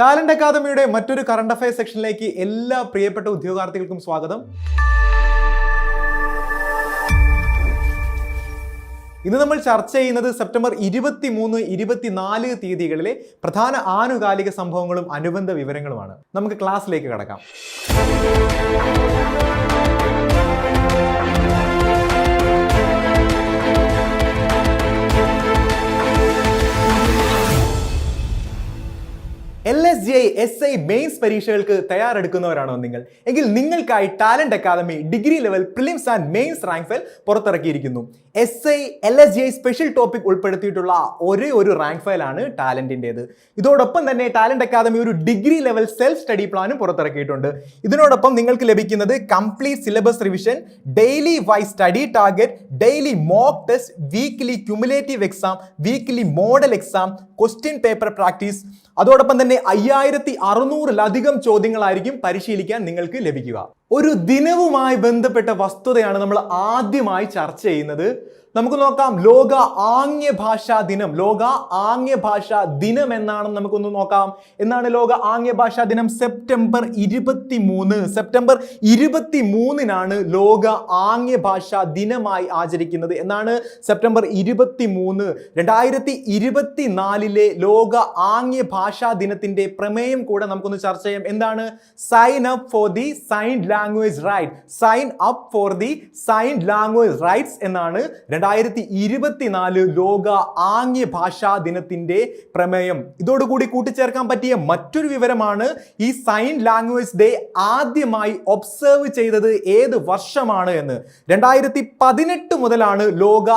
Talent അക്കാദമിയുടെ മറ്റൊരു current affair സെക്ഷനിലേക്ക് എല്ലാ പ്രിയപ്പെട്ട ഉദ്യോഗാർത്ഥികൾക്കും സ്വാഗതം. ഇന്ന് നമ്മൾ ചർച്ച ചെയ്യുന്നത് സെപ്റ്റംബർ ഇരുപത്തി മൂന്ന് ഇരുപത്തിനാല് തീയതികളിലെ പ്രധാന ആനുകാലിക സംഭവങ്ങളും അനുബന്ധ വിവരങ്ങളുമാണ്. നമുക്ക് ക്ലാസ്സിലേക്ക് കടക്കാം. L S G I S I mains പരീക്ഷകൾക്ക് തയ്യാറെടുക്കുന്നവരാണോ നിങ്ങൾ? എങ്കിൽ നിങ്ങൾക്കായി talent academy degree level prelims and mains rank file പുറത്തിറക്കിയിരിക്കുന്നു. S I L S G I special topic ഉൾപ്പെടുത്തിയിട്ടുള്ള ഒരേ ഒരു റാങ്ക് ഫയലാണ് ടാലന്റിന്റെത് ഇതോടൊപ്പം തന്നെ ടാലന്റ് അക്കാദമി ഒരു ഡിഗ്രി ലെവൽ സെൽഫ് സ്റ്റഡി പ്ലാനും പുറത്തിറക്കിയിട്ടുണ്ട്. ഇതിനോടൊപ്പം നിങ്ങൾക്ക് ലഭിക്കുന്നത് complete syllabus revision daily wise study target daily mock test weekly cumulative exam weekly model exam question paper practice അതോടൊപ്പം തന്നെ അയ്യായിരത്തി അറുന്നൂറിലധികം ചോദ്യങ്ങളായിരിക്കും പരിശീലിക്കാൻ നിങ്ങൾക്ക് ലഭിക്കുക. ഒരു ദിനവുമായി ബന്ധപ്പെട്ട വസ്തുതയാണ് നമ്മൾ ആദ്യമായി ചർച്ച ചെയ്യുന്നത്. നമുക്ക് നോക്കാം ലോക ആംഗ്യ ഭാഷാ ദിനം. ലോക ആംഗ്യ ഭാഷാ ദിനം എന്നാണെന്ന് നമുക്കൊന്ന് നോക്കാം. എന്നാണ് ലോക ആംഗ്യ ഭാഷാ ദിനം? സെപ്റ്റംബർ ഇരുപത്തി മൂന്ന് സെപ്റ്റംബർ ഇരുപത്തി മൂന്നിനാണ് ലോക ആംഗ്യ ഭാഷാ ദിനമായി ആചരിക്കുന്നത്. എന്നാണ് സെപ്റ്റംബർ ഇരുപത്തി മൂന്ന് രണ്ടായിരത്തി ഇരുപത്തി നാലിലെ ലോക ആംഗ്യ ഭാഷാ ദിനത്തിന്റെ പ്രമേയം കൂടെ നമുക്കൊന്ന് ചർച്ച ചെയ്യാം. എന്താണ്? Sign up for the sign language right sign up for the sign language rights എന്നാണ് രണ്ടായിരത്തി ഇരുപത്തിനാല് ലോക ആംഗ്യ ഭാഷാ ദിനത്തിന്റെ പ്രമേയം. ഇതോടുകൂടി കൂട്ടിച്ചേർക്കാൻ പറ്റിയ മറ്റൊരു വിവരമാണ് ഈ സൈൻ ലാംഗ്വേജ് ഡേ ആദ്യമായി ഒബ്സർവ് ചെയ്തത് ഏത് വർഷമാണ് എന്ന്. രണ്ടായിരത്തി പതിനെട്ട് മുതലാണ് ലോക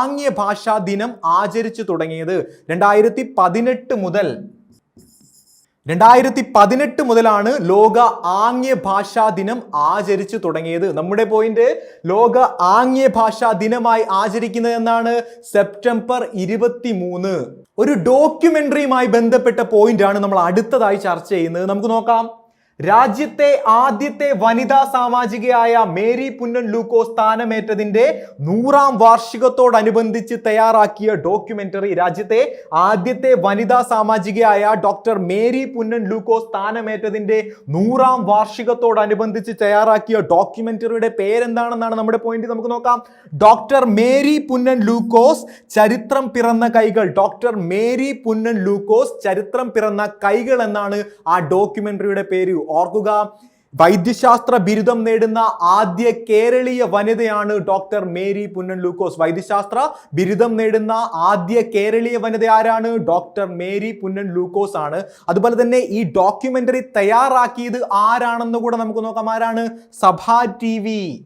ആംഗ്യ ഭാഷാ ദിനം ആചരിച്ചു തുടങ്ങിയത്. രണ്ടായിരത്തി പതിനെട്ട് മുതൽ രണ്ടായിരത്തി പതിനെട്ട് മുതലാണ് ലോക ആംഗ്യ ഭാഷാ ദിനം ആചരിച്ചു തുടങ്ങിയത്. നമ്മുടെ പോയിന്റ് ലോക ആംഗ്യ ഭാഷാ ദിനമായി ആചരിക്കുന്നത് എന്നാണ് സെപ്റ്റംബർ ഇരുപത്തി മൂന്ന് ഒരു ഡോക്യുമെന്ററിയുമായി ബന്ധപ്പെട്ട പോയിന്റ് ആണ് നമ്മൾ അടുത്തതായി ചർച്ച ചെയ്യുന്നത്. നമുക്ക് നോക്കാം. രാജ്യത്തെ ആദ്യത്തെ വനിതാ സാമാജികയായ മേരി പുന്നൻ ലൂക്കോ സ്ഥാനമേറ്റതിന്റെ നൂറാം വാർഷികത്തോടനുബന്ധിച്ച് തയ്യാറാക്കിയ ഡോക്യുമെന്ററി രാജ്യത്തെ ആദ്യത്തെ വനിതാ സാമാജികയായ ഡോക്ടർ മേരി പുന്നൻ ലൂക്കോ സ്ഥാനമേറ്റതിന്റെ നൂറാം വാർഷികത്തോടനുബന്ധിച്ച് തയ്യാറാക്കിയ ഡോക്യുമെന്ററിയുടെ പേരെന്താണെന്നാണ് നമ്മുടെ പോയിന്റ് നമുക്ക് നോക്കാം. ഡോക്ടർ മേരി പുന്നൻ ലൂക്കോസ് ചരിത്രം പിറന്ന കൈകൾ. ഡോക്ടർ മേരി പുന്നൻ ലൂക്കോസ് ചരിത്രം പിറന്ന കൈകൾ എന്നാണ് ആ ഡോക്യുമെന്ററിയുടെ പേര്. ഓർക്കുക വൈദ്യശാസ്ത്ര ബിരുദം നേടുന്ന ആദ്യ കേരളീയ വനിതയാണ് ഡോക്ടർ മേരി പുന്നൻ ലൂക്കോസ്. വൈദ്യശാസ്ത്ര ബിരുദം നേടുന്ന ആദ്യ കേരളീയ വനിത ആരാണ്? ഡോക്ടർ മേരി പുന്നൻ ലൂക്കോസ് ആണ്. അതുപോലെ തന്നെ ഈ ഡോക്യുമെന്ററി തയ്യാറാക്കിയത് ആരാണെന്ന് കൂടെ നമുക്ക് നോക്കാം. ആരാണ്? Sabha T V.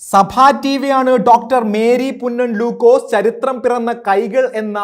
Sabha T V ആണ് ഡോക്ടർ മേരി പുന്നൻ ലൂക്കോസ് ചരിത്രം പിറന്ന കൈകൾ എന്ന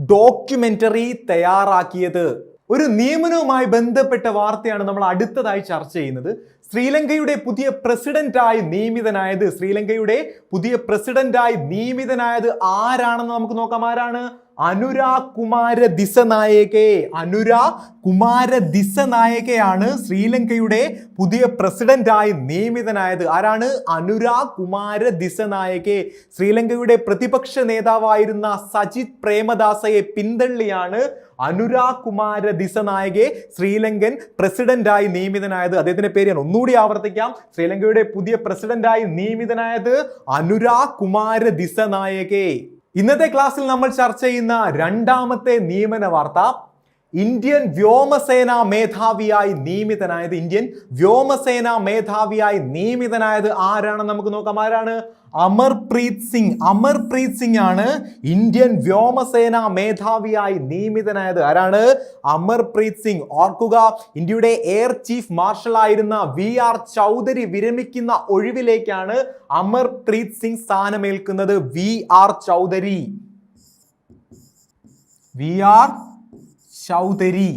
ഡോക്യുമെന്ററി തയ്യാറാക്കിയത്. ഒരു നിയമനവുമായി ബന്ധപ്പെട്ട വാർത്തയാണ് നമ്മൾ അടുത്തതായി ചർച്ച ചെയ്യുന്നത്. ശ്രീലങ്കയുടെ പുതിയ പ്രസിഡന്റായി നിയമിതനായത് ശ്രീലങ്കയുടെ പുതിയ പ്രസിഡന്റായി നിയമിതനായത് ആരാണെന്ന് നമുക്ക് നോക്കാം. ആരാണ്? അനുരാ കുമാര ദിസനായകെ. അനുരാ കുമാര ദിസനായകയാണ് ശ്രീലങ്കയുടെ പുതിയ പ്രസിഡന്റായി നിയമിതനായത്. ആരാണ്? അനുരാ കുമാര ദിസനായകെ. ശ്രീലങ്കയുടെ പ്രതിപക്ഷ നേതാവായിരുന്ന സജിത് പ്രേമദാസയെ പിന്തള്ളിയാണ് അനുരാ കുമാര ദിസനായകെ ശ്രീലങ്കൻ പ്രസിഡന്റായി നിയമിതനായത്. അദ്ദേഹത്തിന്റെ പേര് ഞാൻ ഒന്നുകൂടി ആവർത്തിക്കാം. ശ്രീലങ്കയുടെ പുതിയ പ്രസിഡന്റായി നിയമിതനായത് അനുരാ കുമാര ദിസനായകെ. ഇന്നത്തെ ക്ലാസ്സിൽ നമ്മൾ ചർച്ച ചെയ്യുന്ന രണ്ടാമത്തെ നിയമന വാർത്ത ഇന്ത്യൻ വ്യോമസേന മേധാവിയായി നിയമിതനായത് ഇന്ത്യൻ വ്യോമസേന മേധാവിയായി നിയമിതനായത് ആരാണെന്ന് നമുക്ക് നോക്കാം. ആരാണ്? അമർപ്രീത് സിംഗ്. അമർപ്രീത് സിംഗ് ആണ് ഇന്ത്യൻ വ്യോമസേന മേധാവിയായി നിയമിതനായത്. ആരാണ്? അമർപ്രീത് സിംഗ്. ഓർക്കുക ഇന്ത്യയുടെ എയർ ചീഫ് മാർഷൽ ആയിരുന്ന വി ആർ ചൗധരി വിരമിക്കുന്ന ഒഴിവിലേക്കാണ് Amarpreet Singh സ്ഥാനമേൽക്കുന്നത്. V R Chaudhari. V R Chaudhari.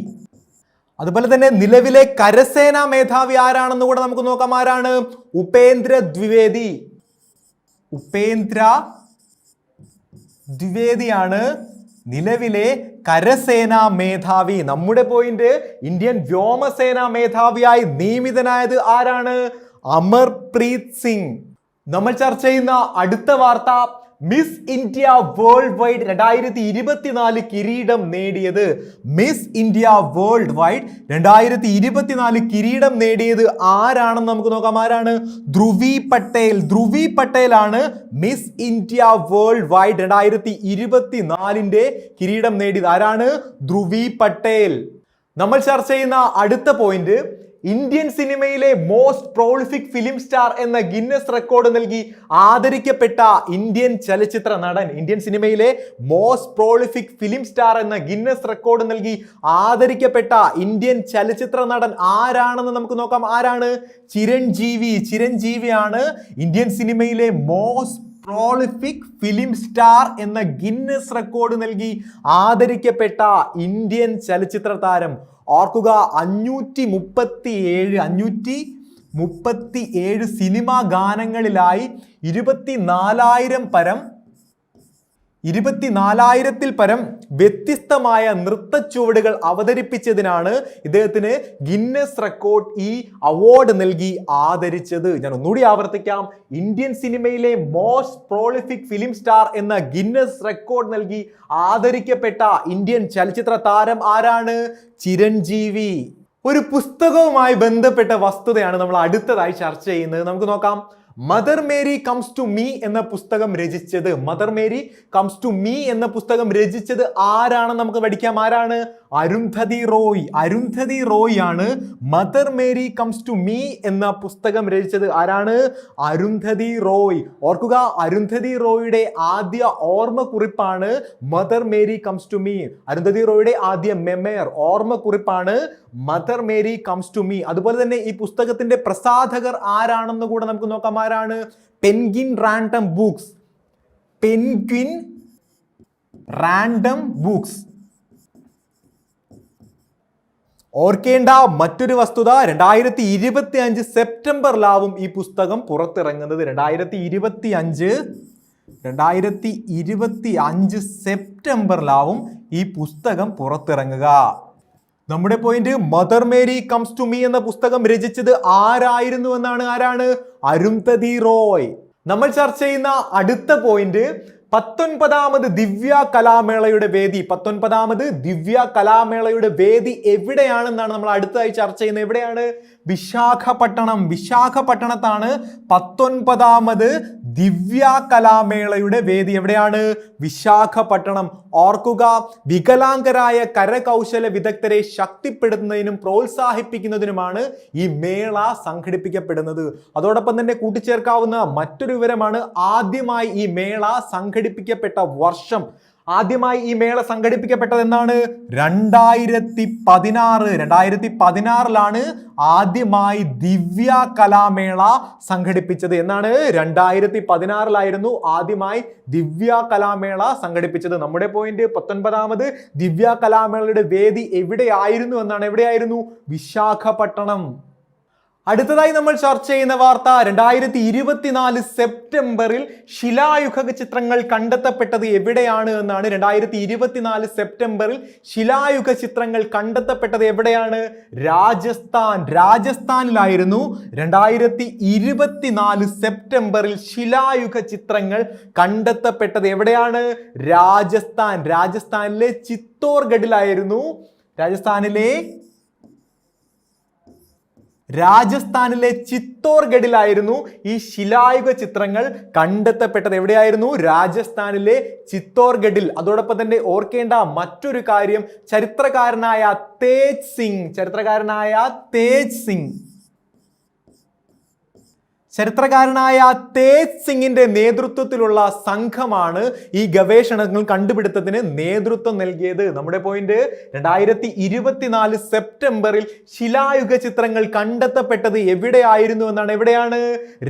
അതുപോലെ തന്നെ നിലവിലെ കരസേനാ മേധാവി ആരാണെന്ന് കൂടെ നമുക്ക് നോക്കാം. ആരാണ്? ഉപേന്ദ്ര ദ്വിവേദി. ഉപേന്ദ്ര ദ്വിവേദിയാണ് നിലവിലെ കരസേനാ മേധാവി. നമ്മുടെ പോയിന്റ് ഇന്ത്യൻ വ്യോമസേനാ മേധാവിയായി നിയമിതനായത് ആരാണ്? അമർപ്രീത് സിംഗ്. നമ്മൾ ചർച്ച ചെയ്യുന്ന അടുത്ത വാർത്ത മിസ് ഇന്ത്യ വേൾഡ് വൈഡ് രണ്ടായിരത്തി ഇരുപത്തിനാല് കിരീടം നേടിയത് മിസ് ഇന്ത്യ വേൾഡ് വൈഡ് രണ്ടായിരത്തി ഇരുപത്തിനാല് കിരീടം നേടിയത് ആരാണെന്ന് നമുക്ക് നോക്കാം. ആരാണ്? ധ്രുവി പട്ടേൽ. ധ്രുവി പട്ടേലാണ് മിസ് ഇന്ത്യ വേൾഡ് വൈഡ് രണ്ടായിരത്തി ഇരുപത്തിനാലിന്റെ കിരീടം നേടിയത്. ആരാണ്? ധ്രുവി പട്ടേൽ. നമ്മൾ ചർച്ച ചെയ്യുന്ന അടുത്ത പോയിന്റ് ഇന്ത്യൻ സിനിമയിലെ മോസ്റ്റ് പ്രോളിഫിക് ഫിലിം സ്റ്റാർ എന്ന ഗിന്നസ് റെക്കോർഡ് നൽകി ആദരിക്കപ്പെട്ട ഇന്ത്യൻ ചലച്ചിത്ര നടൻ ഇന്ത്യൻ സിനിമയിലെ മോസ്റ്റ് പ്രോളിഫിക് ഫിലിം സ്റ്റാർ എന്ന ഗിന്നസ് റെക്കോർഡ് നൽകി ആദരിക്കപ്പെട്ട ഇന്ത്യൻ ചലച്ചിത്ര നടൻ ആരാണെന്ന് നമുക്ക് നോക്കാം. ആരാണ്? ചിരഞ്ജീവി. ചിരഞ്ജീവിയാണ് ഇന്ത്യൻ സിനിമയിലെ മോസ്റ്റ് പ്രോളിഫിക് ഫിലിം സ്റ്റാർ എന്ന ഗിന്നസ് റെക്കോർഡ് നൽകി ആദരിക്കപ്പെട്ട ഇന്ത്യൻ ചലച്ചിത്ര താരം ഓർക്കുക അഞ്ഞൂറ്റി മുപ്പത്തി ഏഴ് അഞ്ഞൂറ്റി മുപ്പത്തി ഏഴ് സിനിമാ ഗാനങ്ങളിലായി ഇരുപത്തി നാലായിരം പരം ഇരുപത്തിനാലായിരത്തിൽ പരം വ്യത്യസ്തമായ നൃത്ത ചുവടുകൾ അവതരിപ്പിച്ചതിനാണ് ഇദ്ദേഹത്തിന് ഗിന്നസ് റെക്കോർഡ് ഈ അവാർഡ് നൽകി ആദരിച്ചത്. ഞാൻ ഒന്നുകൂടി ആവർത്തിക്കാം. ഇന്ത്യൻ സിനിമയിലെ മോസ്റ്റ് പ്രോളിഫിക് ഫിലിം സ്റ്റാർ എന്ന ഗിന്നസ് റെക്കോർഡ് നൽകി ആദരിക്കപ്പെട്ട ഇന്ത്യൻ ചലച്ചിത്ര താരം ആരാണ്? ചിരഞ്ജീവി. ഒരു പുസ്തകവുമായി ബന്ധപ്പെട്ട വസ്തുതയാണ് നമ്മൾ അടുത്തതായി ചർച്ച ചെയ്യുന്നത്. നമുക്ക് നോക്കാം. Mother Mary comes to me എന്ന പുസ്തകം രചിച്ചത്. Mother Mary comes to me എന്ന പുസ്തകം രചിച്ചത് ആരാണെന്ന് നമുക്ക് പഠിക്കാം. ആരാണ്? അരുന്ധതി റോയ്. അരുന്ധതി റോയ് ആണ് mother Mary comes to me എന്ന പുസ്തകം രചിച്ചത് ആരാണ്? അരുന്ധതി റോയ്. ഓർക്കുക അരുന്ധതി റോയുടെ ആദ്യ ഓർമ്മക്കുറിപ്പാണ് mother Mary comes to me. Arundhati റോയുടെ ആദ്യ memoir ഓർമ്മക്കുറിപ്പാണ് mother Mary comes to me. അതുപോലെ തന്നെ ഈ പുസ്തകത്തിന്റെ പ്രസാധകർ ആരാണെന്ന് കൂടെ നമുക്ക് നോക്കാം. ആരാണ്? Penguin Random Books. Penguin Random Books. ഓർക്കേണ്ട മറ്റൊരു വസ്തുത രണ്ടായിരത്തി ഇരുപത്തി അഞ്ച് സെപ്റ്റംബറിലാവും ഈ പുസ്തകം പുറത്തിറങ്ങുന്നത്. രണ്ടായിരത്തി ഇരുപത്തി അഞ്ച് രണ്ടായിരത്തി ഇരുപത്തി അഞ്ച് സെപ്റ്റംബറിലാവും ഈ പുസ്തകം പുറത്തിറങ്ങുക. നമ്മുടെ point mother Mary comes to me എന്ന പുസ്തകം രചിച്ചത് ആരായിരുന്നു എന്നാണ്? ആരാണ്? അരുന്ധതി റോയ്. നമ്മൾ ചർച്ച ചെയ്യുന്ന അടുത്ത പോയിന്റ് പത്തൊൻപതാമത് ദിവ്യ കലാമേളയുടെ വേദി. പത്തൊൻപതാമത് ദിവ്യ കലാമേളയുടെ വേദി എവിടെയാണെന്നാണ് നമ്മൾ അടുത്തതായി ചർച്ച ചെയ്യുന്നത്. എവിടെയാണ്? വിശാഖപട്ടണം. വിശാഖപട്ടണത്താണ് പത്തൊൻപതാമത് ദിവ്യ കലാമേളയുടെ വേദി. എവിടെയാണ്? വിശാഖപട്ടണം. ഓർക്കുക വികലാംഗരായ കരകൗശല വിദഗ്ധരെ ശക്തിപ്പെടുത്തുന്നതിനും പ്രോത്സാഹിപ്പിക്കുന്നതിനുമാണ് ഈ മേള സംഘടിപ്പിക്കപ്പെടുന്നത്. അതോടൊപ്പം തന്നെ കൂട്ടിച്ചേർക്കാവുന്ന മറ്റൊരു വിവരമാണ് ആദ്യമായി ഈ മേള സംഘടിപ്പിക്കപ്പെട്ട വർഷം. ആദ്യമായി ഈ മേള സംഘടിപ്പിക്കപ്പെട്ടത് എന്നാണ് രണ്ടായിരത്തി പതിനാറ് രണ്ടായിരത്തി പതിനാറിലാണ് ആദ്യമായി ദിവ്യ കലാമേള സംഘടിപ്പിച്ചത്. എന്നാണ് രണ്ടായിരത്തി പതിനാറിലായിരുന്നു ആദ്യമായി ദിവ്യ കലാമേള സംഘടിപ്പിച്ചത്. നമ്മുടെ പോയിന്റ് പത്തൊൻപതാമത് ദിവ്യ കലാമേളയുടെ വേദി എവിടെയായിരുന്നു? എന്നാണ് എവിടെയായിരുന്നു? വിശാഖപട്ടണം. അടുത്തതായി നമ്മൾ ചർച്ച ചെയ്യുന്ന വാർത്ത രണ്ടായിരത്തി ഇരുപത്തിനാല് സെപ്റ്റംബറിൽ ശിലായുഗ ചിത്രങ്ങൾ കണ്ടെത്തപ്പെട്ടത് എവിടെയാണ് എന്നാണ്. രണ്ടായിരത്തി ഇരുപത്തിനാല് സെപ്റ്റംബറിൽ ശിലായുഗ ചിത്രങ്ങൾ കണ്ടെത്തപ്പെട്ടത് എവിടെയാണ്? രാജസ്ഥാൻ. രാജസ്ഥാനിലായിരുന്നു. രണ്ടായിരത്തി ഇരുപത്തിനാല് സെപ്റ്റംബറിൽ ശിലായുഗ ചിത്രങ്ങൾ കണ്ടെത്തപ്പെട്ടത് എവിടെയാണ്? രാജസ്ഥാൻ. രാജസ്ഥാനിലെ ചിത്തോർഗഡിലായിരുന്നു. രാജസ്ഥാനിലെ രാജസ്ഥാനിലെ ചിത്തോർഗഡിലായിരുന്നു ഈ ശിലായുഗ ചിത്രങ്ങൾ കണ്ടെത്തപ്പെട്ടത്. എവിടെയായിരുന്നു? രാജസ്ഥാനിലെ ചിത്തോർഗഡിൽ അതോടൊപ്പം തന്നെ ഓർക്കേണ്ട മറ്റൊരു കാര്യം ചരിത്രകാരനായ തേജ് സിംഗ്. ചരിത്രകാരനായ തേജ് സിംഗ്. ചരിത്രകാരനായ തേജ് സിംഗിന്റെ നേതൃത്വത്തിലുള്ള സംഘമാണ് ഈ ഗവേഷണങ്ങൾ കണ്ടുപിടുത്തത്തിന് നേതൃത്വം നൽകിയത്. നമ്മുടെ പോയിന്റ് രണ്ടായിരത്തി ഇരുപത്തിനാല് സെപ്റ്റംബറിൽ ശിലായുഗ ചിത്രങ്ങൾ കണ്ടെത്തപ്പെട്ടത് എവിടെയായിരുന്നു എന്നാണ്? എവിടെയാണ്?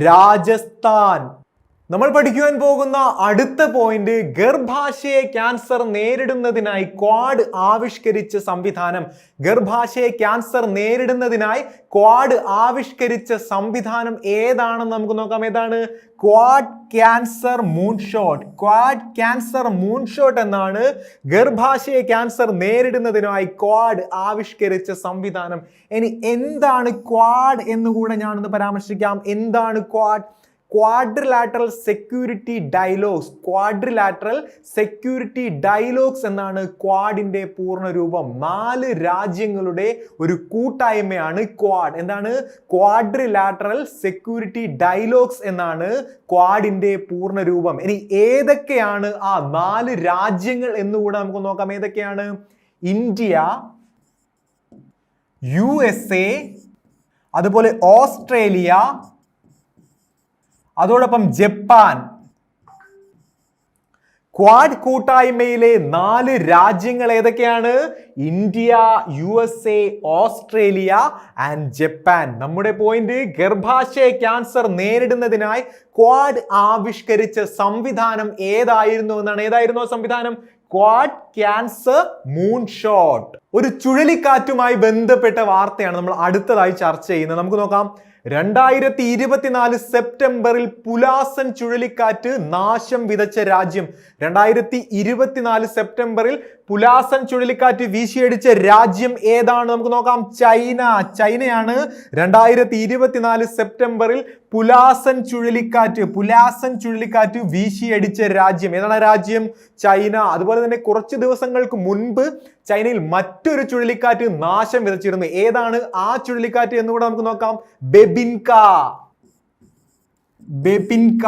രാജസ്ഥാൻ. നമ്മൾ പഠിക്കുവാൻ പോകുന്ന അടുത്ത പോയിന്റ് ഗർഭാശയ ക്യാൻസർ നേരിടുന്നതിനായി ക്വാഡ് ആവിഷ്കരിച്ച സംവിധാനം. ഗർഭാശയ ക്യാൻസർ നേരിടുന്നതിനായി ക്വാഡ് ആവിഷ്കരിച്ച സംവിധാനം ഏതാണെന്ന് നമുക്ക് നോക്കാം. ഏതാണ്? Quad cancer moonshot Quad cancer moonshot എന്നാണ് ഗർഭാശയ ക്യാൻസർ നേരിടുന്നതിനായി ക്വാഡ് ആവിഷ്കരിച്ച സംവിധാനം. ഇനി എന്താണ് ക്വാഡ് എന്നുകൂടെ ഞാനൊന്ന് പരാമർശിക്കാം. എന്താണ് Quad quadrilateral security dialogues quadrilateral security dialogues എന്നാണ് ക്വാഡിന്റെ പൂർണ രൂപം നാല് രാജ്യങ്ങളുടെ ഒരു കൂട്ടായ്മയാണ് ക്വാഡ് എന്താണ്? ക്വാഡ്രിലാറ്ററൽ സെക്യൂരിറ്റി ഡയലോഗ്സ് എന്നാണ് ക്വാഡിന്റെ പൂർണ രൂപം ഇനി ഏതൊക്കെയാണ് ആ നാല് രാജ്യങ്ങൾ എന്നുകൂടെ നമുക്ക് നോക്കാം. ഏതൊക്കെയാണ്? ഇന്ത്യ യു അതുപോലെ ഓസ്ട്രേലിയ അതോടൊപ്പം ജപ്പാൻ ക്വാഡ് കൂട്ടായ്മയിലെ നാല് രാജ്യങ്ങൾ ഏതൊക്കെയാണ്? India U S A Australia and Japan. നമ്മുടെ പോയിന്റ് ഗർഭാശയ ക്യാൻസർ നേരിടുന്നതിനായി ക്വാഡ് ആവിഷ്കരിച്ച സംവിധാനം ഏതായിരുന്നു എന്നാണ്? ഏതായിരുന്നു സംവിധാനം? ക്വാഡ് ക്യാൻസർ മൂൺ ഷോട്ട് ഒരു ചുഴലിക്കാറ്റുമായി ബന്ധപ്പെട്ട വാർത്തയാണ് നമ്മൾ അടുത്തതായി ചർച്ച ചെയ്യുന്നത്. നമുക്ക് നോക്കാം. രണ്ടായിരത്തി ഇരുപത്തിനാല് സെപ്റ്റംബറിൽ പുലാസൻ ചുഴലിക്കാറ്റ് നാശം വിതച്ച രാജ്യം. രണ്ടായിരത്തി ഇരുപത്തിനാല് സെപ്റ്റംബറിൽ പുലാസൻ ചുഴലിക്കാറ്റ് വീശിയടിച്ച രാജ്യം ഏതാണ്? നമുക്ക് നോക്കാം. ചൈന. ചൈനയാണ് രണ്ടായിരത്തി ഇരുപത്തിനാല് സെപ്റ്റംബറിൽ പുലാസൻ ചുഴലിക്കാറ്റ് പുലാസൻ ചുഴലിക്കാറ്റ് വീശിയടിച്ച രാജ്യം. ഏതാണ് രാജ്യം? ചൈന. അതുപോലെ തന്നെ കുറച്ച് ദിവസങ്ങൾക്ക് മുൻപ് ചൈനയിൽ മറ്റൊരു ചുഴലിക്കാറ്റ് നാശം വിതച്ചിരുന്നു. ഏതാണ് ആ ചുഴലിക്കാറ്റ് എന്നുകൂടെ നമുക്ക് നോക്കാം. ബെബിൻക. ബെബിൻക.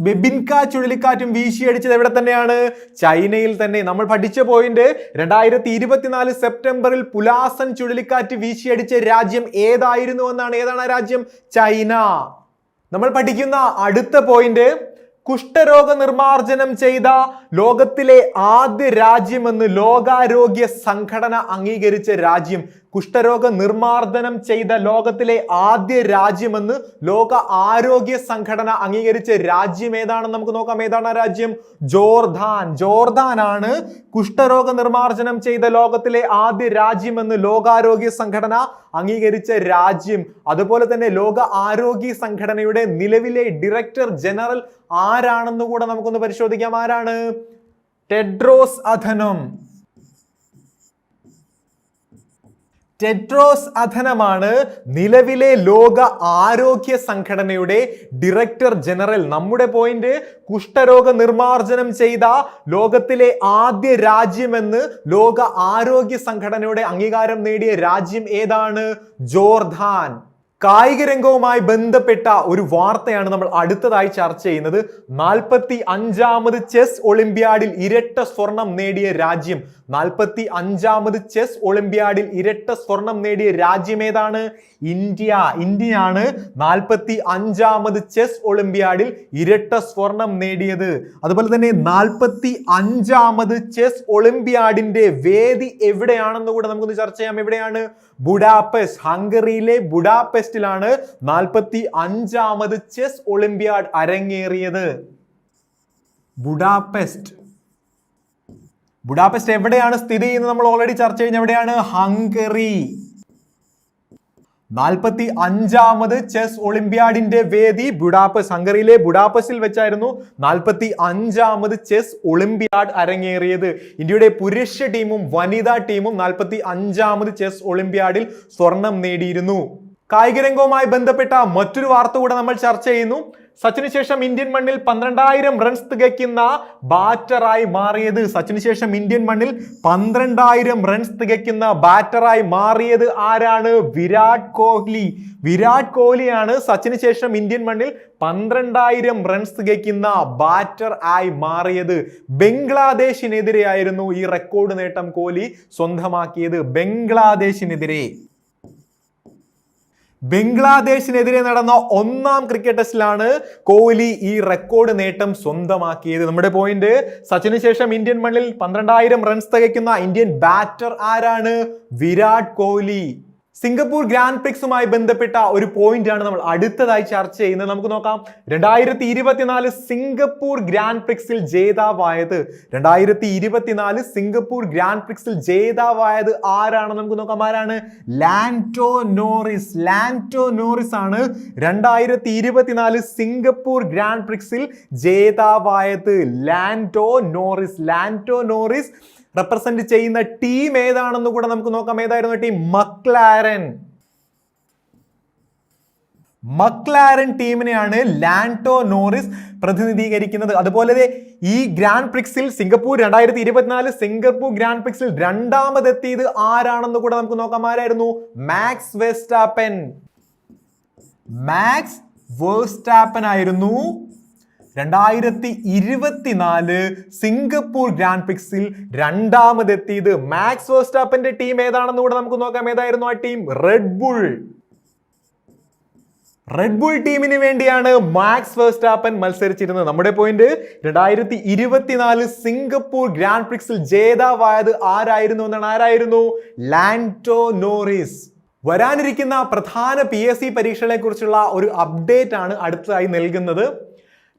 ബെബിൻക ചുഴലിക്കാറ്റും വീശിയടിച്ചത് എവിടെ തന്നെയാണ്? ചൈനയിൽ തന്നെ. നമ്മൾ പഠിച്ച പോയിന്റ് രണ്ടായിരത്തി ഇരുപത്തിനാല് സെപ്റ്റംബറിൽ പുലാസൻ ചുഴലിക്കാറ്റ് വീശിയടിച്ച രാജ്യം ഏതായിരുന്നു എന്നാണ്? ഏതാണ് ആ രാജ്യം? ചൈന. നമ്മൾ പഠിക്കുന്ന അടുത്ത പോയിന്റ് കുഷ്ഠരോഗ നിർമാർജനം ചെയ്ത ലോകത്തിലെ ആദ്യ രാജ്യമെന്ന് ലോകാരോഗ്യ സംഘടന അംഗീകരിച്ച രാജ്യം കുഷ്ഠരോഗ നിർമാർജനം ചെയ്ത ലോകത്തിലെ ആദ്യ രാജ്യമെന്ന് ലോക ആരോഗ്യ സംഘടന അംഗീകരിച്ച രാജ്യം ഏതാണെന്ന് നമുക്ക് നോക്കാം. ഏതാണ് രാജ്യം? ജോർദാൻ. ആണ് കുഷ്ഠരോഗ നിർമാർജനം ചെയ്ത ലോകത്തിലെ ആദ്യ രാജ്യമെന്ന് ലോകാരോഗ്യ സംഘടന അംഗീകരിച്ച രാജ്യം. അതുപോലെ തന്നെ ലോക ആരോഗ്യ സംഘടനയുടെ നിലവിലെ ഡയറക്ടർ ജനറൽ ആരാണെന്ന് കൂടെ നമുക്കൊന്ന് പരിശോധിക്കാം. ആരാണ്? ടെഡ്രോസ് അധനം ടെഡ്രോസ് അധനമാണ് നിലവിലെ ലോക ആരോഗ്യ സംഘടനയുടെ ഡയറക്ടർ ജനറൽ നമ്മുടെ പോയിന്റ് കുഷ്ഠരോഗ നിർമാർജനം ചെയ്ത ലോകത്തിലെ ആദ്യ രാജ്യമെന്ന് ലോക ആരോഗ്യ സംഘടനയുടെ അംഗീകാരം നേടിയ രാജ്യം ഏതാണ്? ജോർദാൻ. കായിക രംഗവുമായി ബന്ധപ്പെട്ട ഒരു വാർത്തയാണ് നമ്മൾ അടുത്തതായി ചർച്ച ചെയ്യുന്നത്. നാൽപ്പത്തി അഞ്ചാമത് ചെസ് ഒളിമ്പ്യാഡിൽ ഇരട്ട സ്വർണം നേടിയ രാജ്യം. നാൽപ്പത്തി അഞ്ചാമത് ചെസ് ഒളിമ്പ്യാഡിൽ ഇരട്ട സ്വർണം നേടിയ രാജ്യം ഏതാണ്? ഇന്ത്യ. ഇന്ത്യയാണ് നാൽപ്പത്തി അഞ്ചാമത് ചെസ് ഒളിമ്പ്യാഡിൽ ഇരട്ട സ്വർണം നേടിയത്. അതുപോലെ തന്നെ നാൽപ്പത്തി അഞ്ചാമത് ചെസ് ഒളിമ്പ്യാഡിന്റെ വേദി എവിടെയാണെന്ന് കൂടെ നമുക്കൊന്ന് ചർച്ച ചെയ്യാം. എവിടെയാണ്? ബുഡാപെസ്റ്റ് ഹംഗറിയിലെ ബുഡാപെസ്റ്റിലാണ് നാൽപ്പത്തി അഞ്ചാമത് ചെസ് ഒളിമ്പ്യാഡ് അരങ്ങേറിയത്. ബുഡാപെസ്റ്റ്. ബുഡാപെസ്റ്റ് എവിടെയാണ് സ്ഥിതി ചെയ്യുന്നത് നമ്മൾ ഓൾറെഡി ചർച്ച കഴിഞ്ഞ എവിടെയാണ്? ഹംഗറി. നാൽപ്പത്തി അഞ്ചാമത് ചെസ് ഒളിമ്പ്യാഡിന്റെ വേദി ബുഡാപസ് ഹംഗറിയിലെ ബുഡാപസിൽ വെച്ചായിരുന്നു നാൽപ്പത്തി അഞ്ചാമത് ചെസ് ഒളിമ്പ്യാഡ് അരങ്ങേറിയത്. ഇന്ത്യയുടെ പുരുഷ ടീമും വനിതാ ടീമും നാൽപ്പത്തി അഞ്ചാമത് ചെസ് ഒളിമ്പ്യാഡിൽ സ്വർണം നേടിയിരുന്നു. കായിക രംഗവുമായി ബന്ധപ്പെട്ട മറ്റൊരു വാർത്ത കൂടെ നമ്മൾ ചർച്ച ചെയ്യുന്നു. സച്ചിന് ശേഷം ഇന്ത്യൻ മണ്ണിൽ പന്ത്രണ്ടായിരം റൺസ് തികയ്ക്കുന്ന ബാറ്ററായി മാറിയത് സച്ചിന് ശേഷം ഇന്ത്യൻ മണ്ണിൽ പന്ത്രണ്ടായിരം റൺസ് തികയ്ക്കുന്ന ബാറ്ററായി മാറിയത് ആരാണ്? വിരാട് കോഹ്ലി. വിരാട് കോഹ്ലിയാണ് സച്ചിന് ശേഷം ഇന്ത്യൻ മണ്ണിൽ പന്ത്രണ്ടായിരം റൺസ് തികയ്ക്കുന്ന ബാറ്റർ ആയി മാറിയത്. ബംഗ്ലാദേശിനെതിരെയായിരുന്നു ഈ റെക്കോർഡ് നേട്ടം കോഹ്ലി സ്വന്തമാക്കിയത്. ബംഗ്ലാദേശിനെതിരെ. ബംഗ്ലാദേശിനെതിരെ നടന്ന ഒന്നാം ക്രിക്കറ്റ് ടെസ്റ്റിലാണ് കോഹ്ലി ഈ റെക്കോർഡ് നേട്ടം സ്വന്തമാക്കിയത്. നമ്മുടെ പോയിന്റ് സച്ചിന് ശേഷം ഇന്ത്യൻ മണ്ണിൽ പന്ത്രണ്ടായിരം റൺസ് തികയ്ക്കുന്ന ഇന്ത്യൻ ബാറ്റർ ആരാണ്? വിരാട് കോഹ്ലി. സിംഗപ്പൂർ ഗ്രാൻഡ് പ്രിക്സുമായി ബന്ധപ്പെട്ട ഒരു പോയിന്റ് ആണ് നമ്മൾ അടുത്തതായി ചർച്ച ചെയ്യുന്നത്. നമുക്ക് നോക്കാം. രണ്ടായിരത്തി ഇരുപത്തിനാല് സിംഗപ്പൂർ ഗ്രാൻഡ് പ്രിക്സിൽ ജേതാവായത്. രണ്ടായിരത്തി ഇരുപത്തിനാല് സിംഗപ്പൂർ ഗ്രാൻഡ് പ്രിക്സിൽ ജേതാവായത് ആരാണ്? നമുക്ക് നോക്കാം. ആരാണ്? ലാന്റോ നോറിസ്. ലാന്റോ നോറിസ് ആണ് രണ്ടായിരത്തി ഇരുപത്തിനാല് സിംഗപ്പൂർ ഗ്രാൻഡ് പ്രിക്സിൽ ജേതാവായത്. Lando Norris. Lando Norris represent ചെയ്യുന്ന ടീം ഏതാണെന്ന് കൂടെ നമുക്ക് നോക്കാം. ഏതായിരുന്നു ടീം മക്ലാരൻ. മക്ലാരൻ ടീമിനെയാണ് ലാൻഡോ നോറിസ് പ്രതിനിധീകരിക്കുന്നത്. അതുപോലെ ഈ ഗ്രാൻഡ് പ്രിക്സിൽ സിംഗപ്പൂർ രണ്ടായിരത്തി ഇരുപത്തിനാല് സിംഗപ്പൂർ ഗ്രാൻഡ് പ്രിക്സിൽ രണ്ടാമതെത്തിയത് ആരാണെന്ന് കൂടെ നമുക്ക് നോക്കാം. ആരായിരുന്നു? മാക്സ് വെസ്റ്റാപ്പൻ മാക്സ് വേഴ്സ്റ്റാപ്പൻ ആയിരുന്നു രണ്ടായിരത്തി ഇരുപത്തിനാല് സിംഗപ്പൂർ ഗ്രാൻഡ് പ്രിക്സിൽ രണ്ടാമതെത്തിയത് മാക്സ് വേഴ്സ്റ്റാപ്പന്റെ ടീം ഏതാണെന്ന് കൂടെ നമുക്ക് നോക്കാം. ഏതായിരുന്നു ആ team? Red Bull Red Bull ടീമിന് വേണ്ടിയാണ് മാക്സ് വേസ്റ്റാപ്പൻ മത്സരിച്ചിരുന്നത്. നമ്മുടെ പോയിന്റ് രണ്ടായിരത്തി ഇരുപത്തിനാല് സിംഗപ്പൂർ ഗ്രാൻഡ് പ്രിക്സിൽ ജേതാവായത് ആരായിരുന്നു എന്നാണ്? ആരായിരുന്നു? ലാൻഡോ നോറിസ് വരാനിരിക്കുന്ന പ്രധാന പി എസ് സി പരീക്ഷകളെ കുറിച്ചുള്ള ഒരു അപ്ഡേറ്റ് ആണ് അടുത്തതായി നൽകുന്നത്.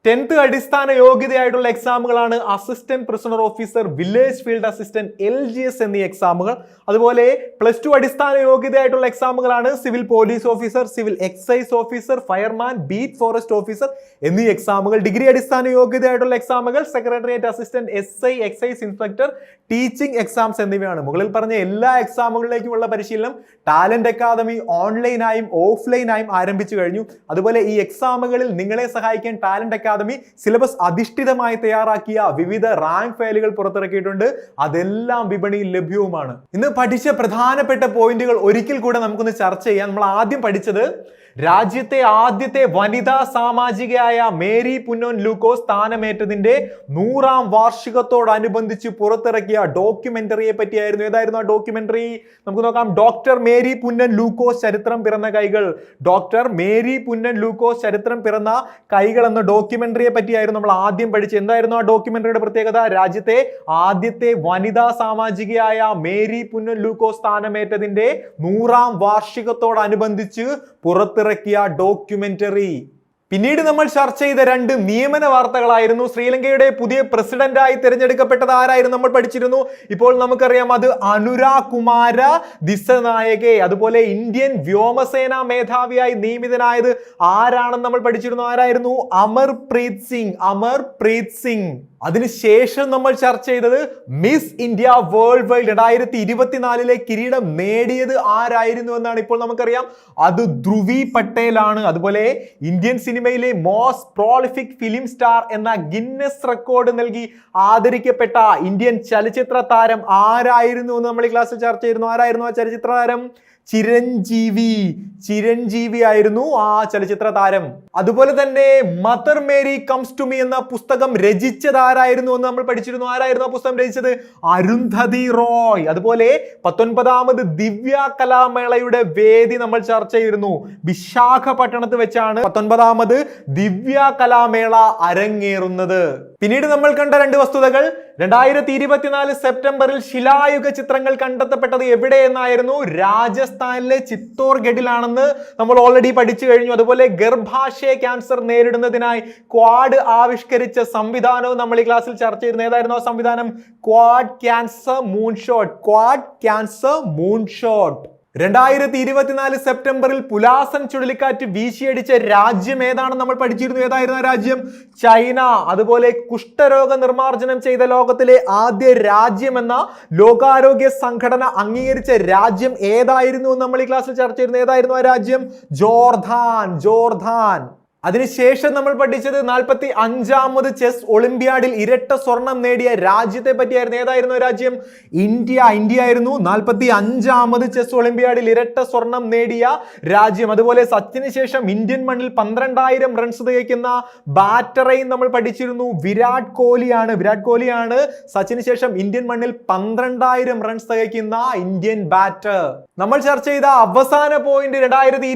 ടെൻത്ത് അടിസ്ഥാന യോഗ്യതയായിട്ടുള്ള എക്സാമുകളാണ് assistant prisoner officer village field assistant L G S എന്നീ എക്സാമുകൾ അതുപോലെ പ്ലസ് ടു അടിസ്ഥാന യോഗ്യതയായിട്ടുള്ള എക്സാമുകളാണ് civil police officer civil excise officer fireman beat forest officer എന്നീ എക്സാമുകൾ ഡിഗ്രി അടിസ്ഥാന യോഗ്യതയായിട്ടുള്ള എക്സാമുകൾ secretariat assistant S I excise inspector teaching exams എന്നിവയാണ്. മുകളിൽ പറഞ്ഞ എല്ലാ എക്സാമുകളിലേക്കുമുള്ള പരിശീലനം ടാലന്റ് അക്കാദമി ഓൺലൈനായും ഓഫ്ലൈനായും ആരംഭിച്ചു കഴിഞ്ഞു. അതുപോലെ ഈ എക്സാമുകളിൽ നിങ്ങളെ സഹായിക്കാൻ ടാലന്റ് അക്കാദമി സിലബസ് അധിഷ്ഠിതമായി തയ്യാറാക്കിയ വിവിധ റാങ്ക് ഫയലുകൾ പുറത്തിറക്കിയിട്ടുണ്ട്. അതെല്ലാം വിപണിയിൽ ലഭ്യവുമാണ്. ഇന്ന് പഠിച്ച പ്രധാനപ്പെട്ട പോയിന്റുകൾ ഒരിക്കൽ കൂടെ നമുക്കൊന്ന് ചർച്ച ചെയ്യാം. നമ്മൾ ആദ്യം പഠിച്ചത് രാജ്യത്തെ ആദ്യത്തെ വനിതാ സാമാജികയായ മേരി പുന്നോൻ ലൂക്കോ സ്ഥാനമേറ്റതിന്റെ നൂറാം വാർഷികത്തോടനുബന്ധിച്ച് പുറത്തിറക്കിയ ഡോക്യുമെന്ററിയെ പറ്റിയായിരുന്നു. ഏതായിരുന്നു ആ ഡോക്യുമെന്ററി? നമുക്ക് നോക്കാം. ഡോക്ടർ മേരി പുന്നൻ ലൂക്കോ ചരിത്രം പിറന്ന കൈകൾ. ഡോക്ടർ മേരി പുന്നൻ ലൂക്കോ ചരിത്രം പിറന്ന കൈകൾ എന്ന ഡോക്യുമെന്ററിയെ പറ്റിയായിരുന്നു നമ്മൾ ആദ്യം പഠിച്ചത്. എന്തായിരുന്നു ആ ഡോക്യുമെന്ററിയുടെ പ്രത്യേകത? രാജ്യത്തെ ആദ്യത്തെ വനിതാ സാമാജികയായ മേരി പുന്നൻ ലൂക്കോ സ്ഥാനമേറ്റതിന്റെ നൂറാം വാർഷികത്തോടനുബന്ധിച്ച് പുറത്തിറക്കിയ ഡോക്യുമെന്ററി പിന്നീട് നമ്മൾ ചർച്ച ചെയ്ത രണ്ട് നിയമന വാർത്തകളായിരുന്നു. ശ്രീലങ്കയുടെ പുതിയ പ്രസിഡന്റായി തിരഞ്ഞെടുക്കപ്പെട്ടത് ആരായിരുന്നു നമ്മൾ പഠിച്ചിരുന്നു. ഇപ്പോൾ നമുക്കറിയാം അത് അനുരാ കുമാര ദിസനായകെ അതുപോലെ ഇന്ത്യൻ വ്യോമസേന മേധാവിയായി നിയമിതനായത് ആരാണെന്ന് നമ്മൾ പഠിച്ചിരുന്നു. ആരായിരുന്നു? അമർപ്രീത് സിംഗ്. അമർപ്രീത് സിംഗ്. അതിനുശേഷം നമ്മൾ ചർച്ച ചെയ്തത് മിസ് ഇന്ത്യ വേൾഡ് വൈഡ് രണ്ടായിരത്തി ഇരുപത്തിനാലിലെ കിരീടം നേടിയത് ആരായിരുന്നു എന്നാണ് ഇപ്പോൾ നമുക്കറിയാം. അത് ധ്രുവി പട്ടേലാണ്. അതുപോലെ ഇന്ത്യൻ സിനിമയിലെ മോസ്റ്റ് പ്രോളിഫിക് ഫിലിം സ്റ്റാർ എന്ന ഗിന്നസ് റെക്കോർഡ് നൽകി ആദരിക്കപ്പെട്ട ഇന്ത്യൻ ചലച്ചിത്ര താരം ആരായിരുന്നു എന്ന് നമ്മൾ ഈ ക്ലാസ്സിൽ ചർച്ച ചെയ്തിരുന്നു. ആരായിരുന്നു ആ ചലച്ചിത്ര താരം? ചിരഞ്ജീവി. ചിരഞ്ജീവി ആയിരുന്നു ആ ചലച്ചിത്ര താരം. അതുപോലെ തന്നെ mother Mary comes to me എന്ന പുസ്തകം രചിച്ചത് ആരായിരുന്നു എന്ന് നമ്മൾ പഠിച്ചിരുന്നു. ആരായിരുന്നു ആ പുസ്തകം രചിച്ചത്? അരുന്ധതി റോയ്. അതുപോലെ പത്തൊൻപതാമത് ദിവ്യ കലാമേളയുടെ വേദി നമ്മൾ ചർച്ച ചെയ്തിരുന്നു. വിശാഖപട്ടണത്ത് വെച്ചാണ് പത്തൊൻപതാമത് ദിവ്യ കലാമേള അരങ്ങേറുന്നത്. പിന്നീട് നമ്മൾ കണ്ട രണ്ട് വസ്തുതകൾ. രണ്ടായിരത്തി ഇരുപത്തിനാല് സെപ്റ്റംബറിൽ ശിലായുഗ ചിത്രങ്ങൾ കണ്ടെത്തപ്പെട്ടത് എവിടെ എന്നായിരുന്നു? രാജസ്ഥാനിലെ ചിത്തോർഗഡിലാണെന്ന് നമ്മൾ ഓൾറെഡി പഠിച്ചു കഴിഞ്ഞു. അതുപോലെ ഗർഭാശയ ക്യാൻസർ നേരിടുന്നതിനായി ക്വാഡ് ആവിഷ്കരിച്ച സംവിധാനവും നമ്മൾ ഈ ക്ലാസ്സിൽ ചർച്ച ചെയ്തിരുന്നു. ഏതായിരുന്നു ആ സംവിധാനം? Quad cancer moonshot Quad cancer moonshot രണ്ടായിരത്തി ഇരുപത്തിനാല് സെപ്റ്റംബറിൽ പുലാസൻ ചുഴലിക്കാറ്റ് വീശിയടിച്ച രാജ്യം ഏതാണെന്ന് നമ്മൾ പഠിച്ചിരുന്നു ഏതായിരുന്നു രാജ്യം? ചൈന. അതുപോലെ കുഷ്ഠരോഗ നിർമ്മാർജനം ചെയ്ത ലോകത്തിലെ ആദ്യ രാജ്യമെന്ന ലോകാരോഗ്യ സംഘടന അംഗീകരിച്ച രാജ്യം ഏതായിരുന്നു നമ്മൾ ഈ ക്ലാസ്സിൽ ചർച്ച ചെയ്യുന്നത് ഏതായിരുന്നു ആ രാജ്യം? ജോർദാൻ. ജോർദാൻ. അതിനുശേഷം നമ്മൾ പഠിച്ചത് നാൽപ്പത്തി അഞ്ചാമത് ചെസ് ഒളിമ്പ്യാഡിൽ ഇരട്ട സ്വർണം നേടിയ രാജ്യത്തെ പറ്റിയായിരുന്നു. ഏതായിരുന്നു രാജ്യം? ഇന്ത്യ. ഇന്ത്യ ആയിരുന്നു നാൽപ്പത്തി അഞ്ചാമത് ചെസ് ഒളിമ്പ്യാഡിൽ ഇരട്ട സ്വർണം നേടിയ രാജ്യം. അതുപോലെ സച്ചിന് ശേഷം ഇന്ത്യൻ മണ്ണിൽ പന്ത്രണ്ടായിരം റൺസ് തികയ്ക്കുന്ന ബാറ്ററയും നമ്മൾ പഠിച്ചിരുന്നു. വിരാട് കോഹ്ലിയാണ്. വിരാട് കോഹ്ലിയാണ് സച്ചിന് ശേഷം ഇന്ത്യൻ മണ്ണിൽ പന്ത്രണ്ടായിരം റൺസ് തികയ്ക്കുന്ന ഇന്ത്യൻ ബാറ്റർ. നമ്മൾ ചർച്ച ചെയ്ത അവസാന പോയിന്റ് രണ്ടായിരത്തി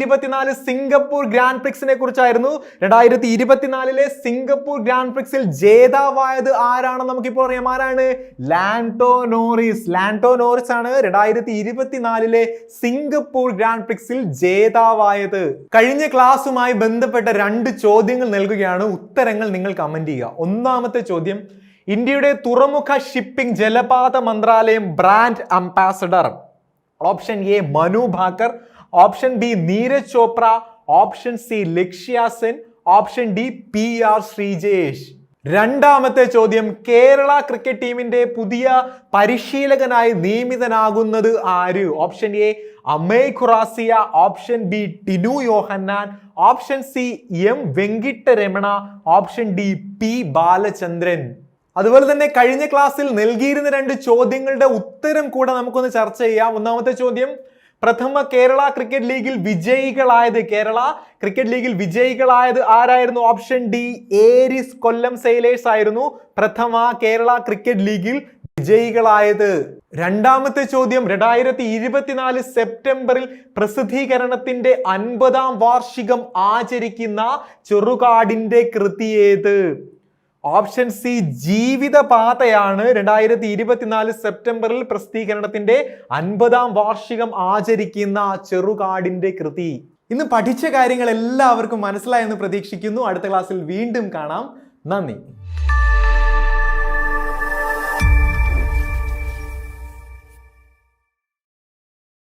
സിംഗപ്പൂർ ഗ്രാൻഡ് പ്രിക്സിനെ കുറിച്ചായിരുന്നു. രണ്ടായിരത്തി ഇരുപത്തിനാലിലെ സിംഗപ്പൂർ ഗ്രാൻഡ് പ്രിക്സിൽ ജേതാവായത് ആരാണെന്ന് നമുക്കിപ്പോൾ അറിയാം. ആരാണ്? Lando Norris. ലാൻഡോ നോറിസ് ആണ് രണ്ടായിരത്തി ഇരുപത്തിനാലിലെ സിംഗപ്പൂർ ഗ്രാൻഡ് പ്രിക്സിൽ ജേതാവായത്. കഴിഞ്ഞ ക്ലാസ്സുമായി ബന്ധപ്പെട്ട രണ്ട് ചോദ്യങ്ങൾ നൽകുകയാണ്. ഉത്തരങ്ങൾ നിങ്ങൾ കമന്റ് ചെയ്യുക. ഒന്നാമത്തെ ചോദ്യം ഇന്ത്യയുടെ തുറമുഖ ഷിപ്പിംഗ് ജലപാത മന്ത്രാലയം brand ambassador option A Manu Bhaker. Option B Neeraj Chopra. Option C Lakshya Sen option D P R Sreejesh രണ്ടാമത്തെ ചോദ്യം കേരള ക്രിക്കറ്റ് ടീമിന്റെ പുതിയ പരിശീലകനായി നിയമിതനാകുന്നത് ആര്? Option A Amay Khurasiya option B Tinu Yohannan option C M Venkataramana option D P Balachandran. അതുപോലെ തന്നെ കഴിഞ്ഞ ക്ലാസ്സിൽ നൽകിയിരുന്ന രണ്ട് ചോദ്യങ്ങളുടെ ഉത്തരം കൂടെ നമുക്കൊന്ന് ചർച്ച ചെയ്യാം. ഒന്നാമത്തെ ചോദ്യം പ്രഥമ കേരള ക്രിക്കറ്റ് ലീഗിൽ വിജയികളായത് കേരള. ക്രിക്കറ്റ് ലീഗിൽ വിജയികളായത് ആരായിരുന്നു? Option D Aries Kollam sailors ആയിരുന്നു. പ്രഥമ കേരള ക്രിക്കറ്റ് ലീഗിൽ വിജയികളായത്. രണ്ടാമത്തെ ചോദ്യം രണ്ടായിരത്തി ഇരുപത്തിനാല് സെപ്റ്റംബറിൽ പ്രസിദ്ധീകരണത്തിന്റെ അൻപതാം വാർഷികം ആചരിക്കുന്ന ചെറുകാടിന്റെ കൃതി ഏത്? ഓപ്ഷൻ സി ജീവിതപാതയാണ്. രണ്ടായിരത്തി ഇരുപത്തിനാല് സെപ്റ്റംബറിൽ പ്രസിദ്ധീകരണത്തിന്റെ അൻപതാം വാർഷികം ആചരിക്കുന്ന ചെറുകാടിന്റെ കൃതി. ഇന്ന് പഠിച്ച കാര്യങ്ങൾ എല്ലാവർക്കും മനസ്സിലായെന്ന് പ്രതീക്ഷിക്കുന്നു. അടുത്ത ക്ലാസ്സിൽ വീണ്ടും കാണാം. നന്ദി.